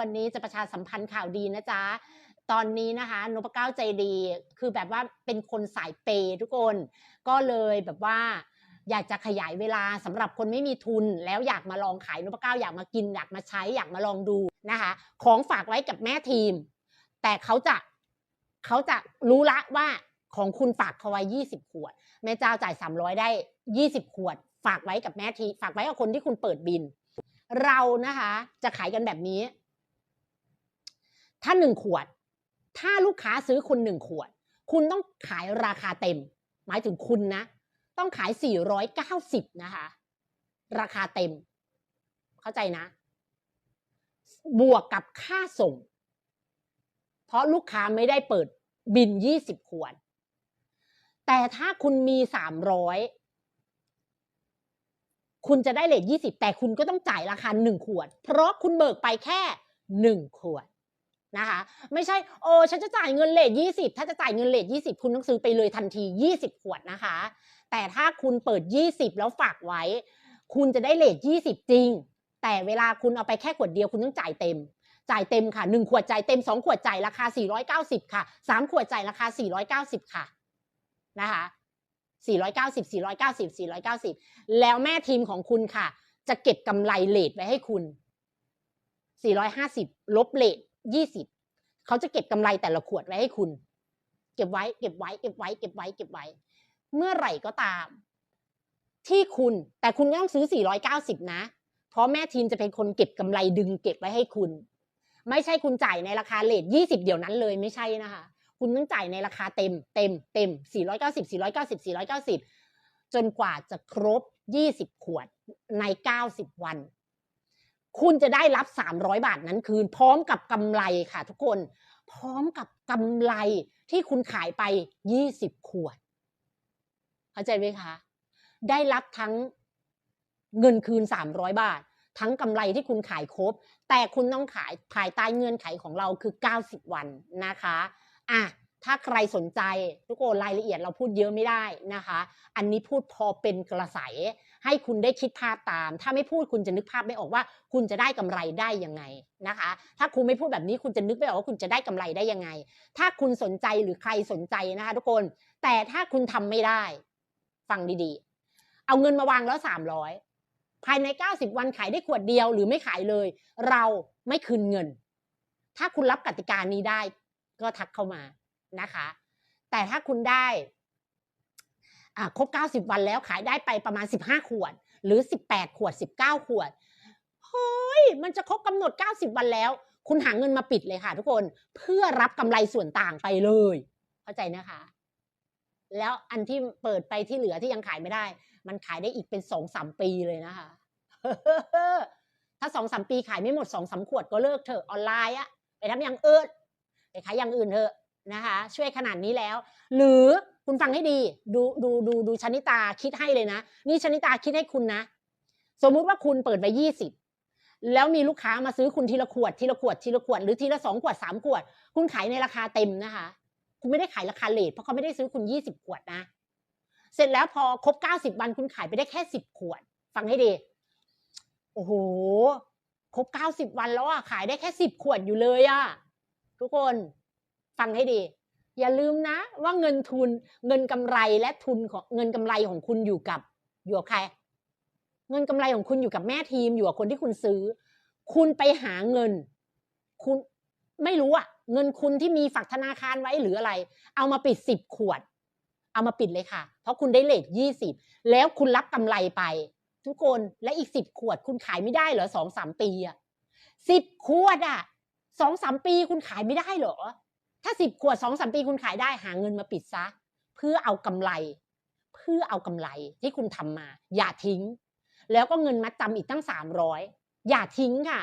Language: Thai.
วันนี้จะประชาสัมพันธ์ข่าวดีนะจ๊ะตอนนี้นะคะนพเก้าใจดี คือแบบว่าเป็นคนสายเปย์ทุกคน ก็เลยแบบว่าอยากจะขยายเวลาสำหรับคนไม่มีทุน แล้วอยากมาลองขายนพเก้าอยากมากินอยากมาใช้อยากมาลองดูนะคะ ของฝากไว้กับแม่ทีม แต่เขาจะเขาจะรู้ละว่าของคุณฝากเขาไว้ยี่สิบขวด แม่เจ้าจ่ายสามร้อยได้ยี่สิบขวด ฝากไว้กับแม่ที ฝากไว้กับคนที่คุณเปิดบิน เรานะคะ จะขายกันแบบนี้ ถ้าหนึ่งขวด ถ้าลูกค้าซื้อคุณหนึ่งขวด คุณต้องขายราคาเต็ม หมายถึงคุณนะ ต้องขายสี่ร้อยเก้าสิบนะคะ ราคาเต็ม เข้าใจนะ บวกกับค่าส่ง เพราะลูกค้าไม่ได้เปิดบินยี่สิบขวด แต่ถ้าคุณมีสามร้อยคุณจะได้เลทยี่สิบแต่คุณก็ต้องจ่ายราคาหนึ่งขวด เพราะคุณเบิกไปแค่หนึ่งขวด นะคะไม่ใช่โอ้ฉันจะจ่ายเงินเลทยี่สิบถ้าจะจ่ายเงินเลทยี่สิบคุณต้องซื้อไปเลยทันทียี่สิบขวดนะคะ แต่ถ้าคุณเปิดยี่สิบแล้วฝากไว้ คุณจะได้เลทยี่สิบจริง แต่เวลาคุณเอาไปแค่ขวดเดียวคุณต้องจ่ายเต็ม จ่ายเต็มค่ะหนึ่งขวดจ่ายเต็มสองขวดจ่ายราคาสี่ร้อยเก้าสิบค่ะสามขวดจ่ายราคาสี่ร้อยเก้าสิบค่ะนะคะสี่ร้อยเก้าสิบสี่ร้อยเก้าสิบสี่ร้อยเก้าสิบแล้วแม่ทีมของคุณค่ะ จะเก็บกำไรเลทไว้ให้คุณสี่ร้อยห้าสิบลบเลท ยี่สิบเขาจะเก็บกำไรแต่ละขวดไว้ให้คุณ เก็บไว้ เก็บไว้ เก็บไว้ เก็บไว้ เก็บไว้ เมื่อไหร่ก็ตาม ที่คุณ แต่คุณต้องซื้อ 490 นะ เพราะแม่ทีมจะเป็นคนเก็บกำไรดึงเก็บไว้ให้คุณ ไม่ใช่คุณจ่ายในราคาเลท20 เดี๋ยวนั้นเลยไม่ใช่นะคะ คุณต้องจ่ายในราคาเต็ม เต็ม เต็ม 490 490 490 จนกว่าจะครบ 20 ขวดใน 90 วัน คุณจะได้รับ 300 บาทนั้นคืน พร้อมกับกำไรค่ะ ทุกคน พร้อมกับกำไรที่คุณขายไป 20 ขวด เข้าใจไหมคะ ได้รับทั้งเงินคืน 300 บาท ทั้งกำไรที่คุณขายครบ แต่คุณต้องขายภายใต้เงื่อนไขของเราคือ 90 วันนะคะ อะ ถ้าใครสนใจทุกคนรายละเอียดเราพูดเยอะไม่ได้นะคะ อันนี้พูดพอเป็นกระใสให้คุณได้คิดภาพตาม ถ้าไม่พูดคุณจะนึกภาพไม่ออกว่า คุณจะได้กำไรได้ยังไงนะคะ ถ้าคุณไม่พูดแบบนี้คุณจะนึกไม่ออกว่าคุณจะได้กำไรได้ยังไง ถ้าคุณสนใจหรือใครสนใจนะคะ ทุกคน แต่ถ้าคุณทำไม่ได้ ฟังดีๆ เอาเงินมาวางแล้วสามร้อยภายในเก้าสิบวันขายได้ขวดเดียวหรือไม่ขายเลย เราไม่คืนเงิน ถ้าคุณรับกติกานี้ได้ ก็ทักเข้ามา นะคะ แต่ถ้าคุณได้ครบเก้าสิบวันแล้วขายได้ไปประมาณสิบห้าขวด หรือสิบแปดขวดสิบเก้าขวดเฮ้ยมันจะครบกำหนดเก้าสิบวันแล้ว คุณหาเงินมาปิดเลยค่ะ ทุกคนเพื่อรับกำไรส่วนต่างไปเลย เข้าใจนะคะ แล้วอันที่เปิดไปที่เหลือที่ยังขายไม่ได้ มันขายได้อีกเป็นสองสามปีเลยนะคะถ้าสองสามปีขายไม่หมดสองสามขวดก็เลิกเถอะออนไลน์อะไปทำอย่างอื่นไปขายอย่างอื่นเถอะ นะคะ ช่วยขนาดนี้แล้ว หรือคุณฟังให้ดี ดูดูดูดูชนิตาคิดให้เลยนะ นี่ชนิตาคิดให้คุณนะ สมมุติว่าคุณเปิดไปยี่สิบแล้วมีลูกค้ามาซื้อคุณทีละขวดทีละขวดทีละขวดหรือทีละสองขวดสามขวด คุณขายในราคาเต็มนะคะ คุณไม่ได้ขายราคาเลทเพราะเขาไม่ได้ซื้อคุณยี่สิบขวดนะ เสร็จแล้วพอครบเก้าสิบวันคุณขายไปได้แค่สิบขวด ฟังให้ดี โอ้โหครบเก้าสิบวันแล้วอะขายได้แค่สิบขวดอยู่เลยอะทุกคน ฟังให้ดี อย่าลืมนะว่าเงินทุนเงินกำไรและทุนของเงินกำไรของคุณอยู่กับอยู่กับใคร เงินกำไรของคุณอยู่กับแม่ทีมอยู่กับคนที่คุณซื้อ คุณไปหาเงิน คุณไม่รู้อะเงินคุณที่มีฝากธนาคารไว้หรืออะไร เอามาปิดสิบขวด เอามาปิดเลยค่ะ เพราะคุณได้เลทยี่สิบแล้วคุณรับกำไรไป ทุกคนและอีกสิบขวด คุณขายไม่ได้เหรอสองสามปีอะสิบขวดอะสองสามปีคุณขายไม่ได้เหรอ ถ้าสิบขวดสองสามปีคุณขายได้หาเงินมาปิดซะ เพื่อเอากำไร เพื่อเอากำไรที่คุณทำมา อย่าทิ้ง แล้วก็เงินมัดจำอีกตั้งสามร้อยอย่าทิ้งค่ะ